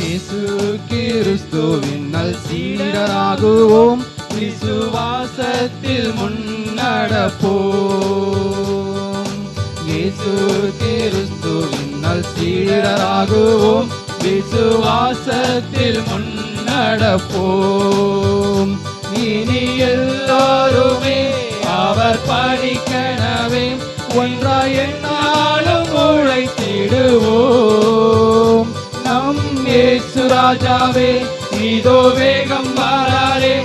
இயேசு கிறிஸ்துவின் நல் சீடராகுவோம். விசுவாசத்தில் முன்னடப்போம். இயேசு கிறிஸ்துவின் நல் சீடராகுவோம். விசுவாசத்தில் முன்னடப்போம். இனி எல்லாருமே அவர் படிக்கணவே. ஒன்றாய் என்ன ராஜாவே இதோ வேகம் வராரே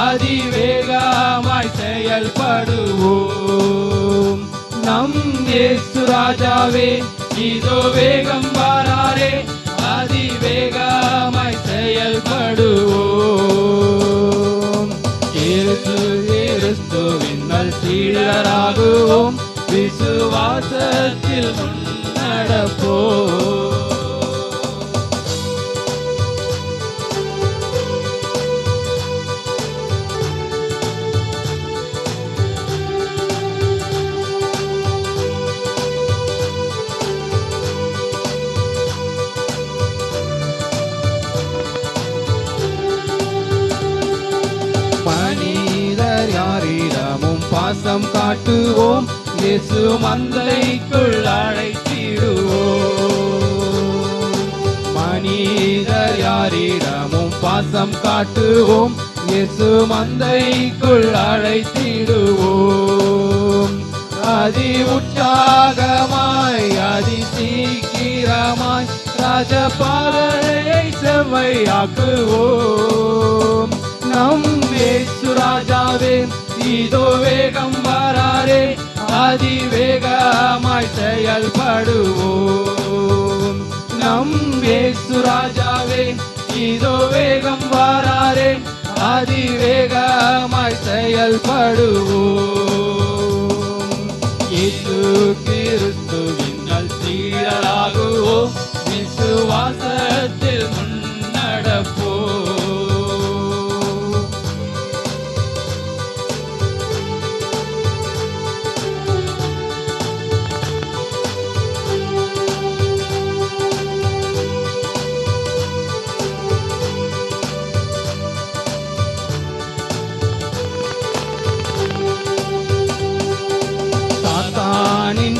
அதிவேகமாய் செயல்படுவோம். நம் ஏசு ராஜாவே இதோ வேகம் வராரே அதிவேகமாய் செயல்படுவோம். இயேசு கிறிஸ்துவின் சீடராகுவோம் விசுவாசத்தில் நடப்போம் யாரிடமும் பாசம் காட்டுவோம். இயேசு மந்தைக்குள் அழைத்திடுவோம். மனிதர் யாரிடமும் பாசம் காட்டுவோம். இயேசு மந்தைக்குள் அழைத்திடுவோம். அதி உற்சாகமாய் அதி சீக்கிரமாய் ராஜபாதையை செவ்வையாக்குவோம் நம் இதோ வேகம் வராரே அதிவேகமாய் செயல்படுவோம். நம் இயேசு ராஜாவே இதோ வேகம் வராரே அதிவேகமாய் செயல்படுவோம். இது கிறிஸ்துவின்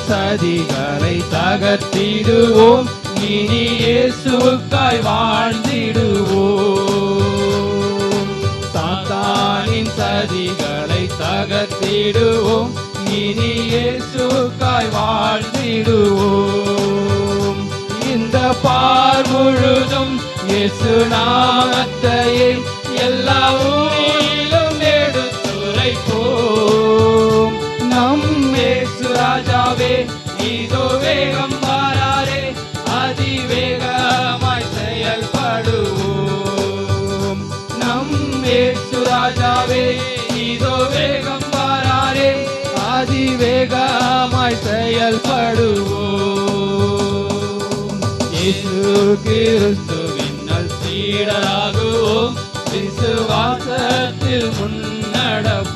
சதிகளை தகர்த்திடுவோம். இனி இயேசுக்காய் வாழ்ந்திடுவோம். சாத்தானின் சதிகளை தகர்த்திடுவோம். இனி இயேசுக்காய் வாழ்ந்திடுவோம். இந்த பார் முழுதும் இயேசு நாமத்தையே எல்லாவும் கர்த்தாவே இதோ வேகம் வாராரே அதிவேகமாய் செயல்படுவோம். நம் இயேசு ராஜாவே இதோ வேகம் வாராரே அதிவேகமாய் செயல்படுவோம். இயேசு கிறிஸ்துவின் நல் சீடராகுவோம். விசுவாசத்தில் முன்னடப்போம்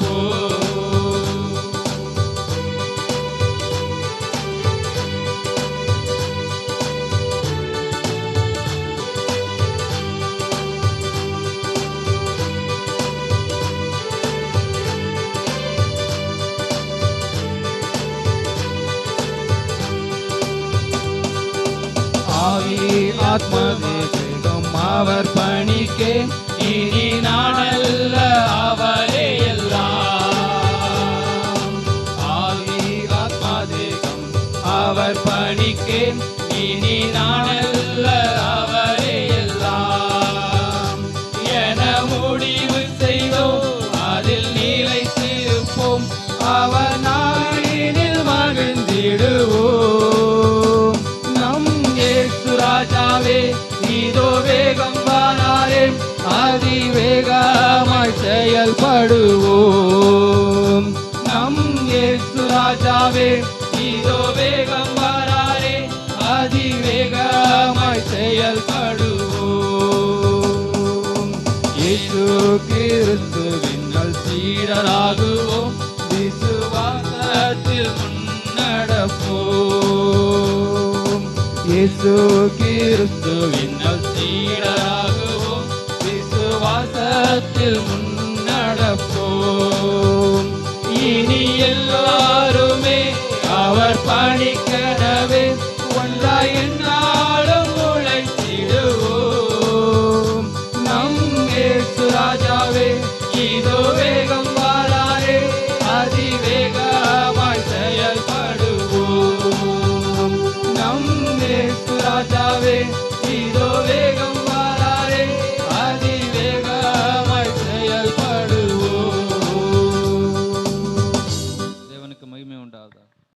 ஆத்மதேகம் அவர் பணிக்கே இனி நானல்ல அவரே எல்லாம். ஆவி ஆத்மதேகம் அவர் பணிக்கே இனி நானல்ல அவரே எல்லாம். என முடிவு செய்தோம். அதில் நிலைத்திருப்போம். அவர் நாளினில் மகிழ்ந்திடுவோம். ராஜாவே இதோ வேகம் வாராரே அதிவேகமாய் செயல்படுவோம். நம் ஏசு ராஜாவே இதோ வேகம் வாராரே அதிவேகமாய் செயல்படுவோம். இயேசு கிறிஸ்துவின் நல் சீடராகுவோம். விசுவாசத்தில் முன்னடப்போம் இயேசு கிறிஸ்துவின் சீராகவும் விசுவாசத்தில் முன்னடப்போம். இனி எல்லாருமே அவர் பணிக்கனவே ஒன்றாய் என்னாலும் உழைத்திடுவோம். நம் இயேசு ராஜாவே இதோ வேகம்